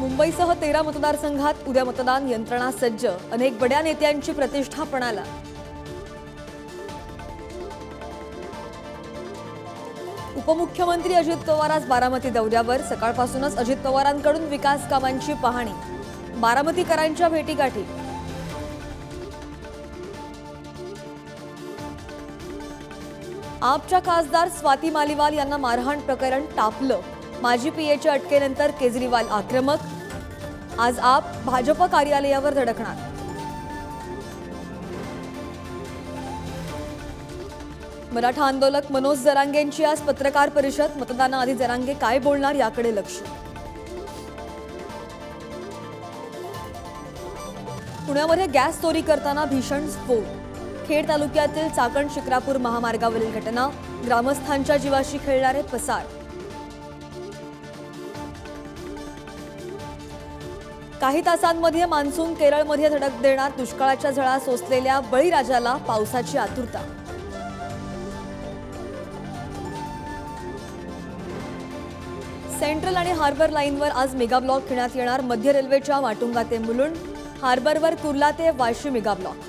मुंबईसह तेरा मतदारसंघात उद्या मतदान यंत्रणा सज्ज. अनेक बड्या नेत्यांची प्रतिष्ठा पणाला उपमुख्यमंत्री अजित पवार आज बारामती दौऱ्यावर. सकाळपासूनच अजित पवारांकडून विकास कामांची पाहणी. बारामतीकरांच्या भेटीगाठी. आपच्या खासदार स्वाती मालिवाल यांना मारहाण प्रकरण टापलं माजी पीएच्या अटकेनंतर केजरीवाल आक्रमक. आज आप भाजप कार्यालयावर धडकणार. मराठा आंदोलक मनोज जरांगेंची आज पत्रकार परिषद. मतदानाआधी जरांगे काय बोलणार याकडे लक्ष. पुण्यामध्ये गॅस चोरी करताना भीषण स्फोट. खेड तालुक्यातील चाकण शिक्रापूर महामार्गावरील घटना. ग्रामस्थांच्या जीवाशी खेळणारे पसार. काही तासांमध्ये मान्सून केरळमध्ये धडक देणार दुष्काळाच्या झळा सोसलेल्या बळीराजाला पावसाची आतुरता. सेंट्रल आणि हार्बर लाईनवर आज मेगा ब्लॉक घेण्यात येणार मध्य रेल्वेच्या वाटुंगा ते मुलुंड हार्बरवर कुर्ला ते वाशी मेगा ब्लॉक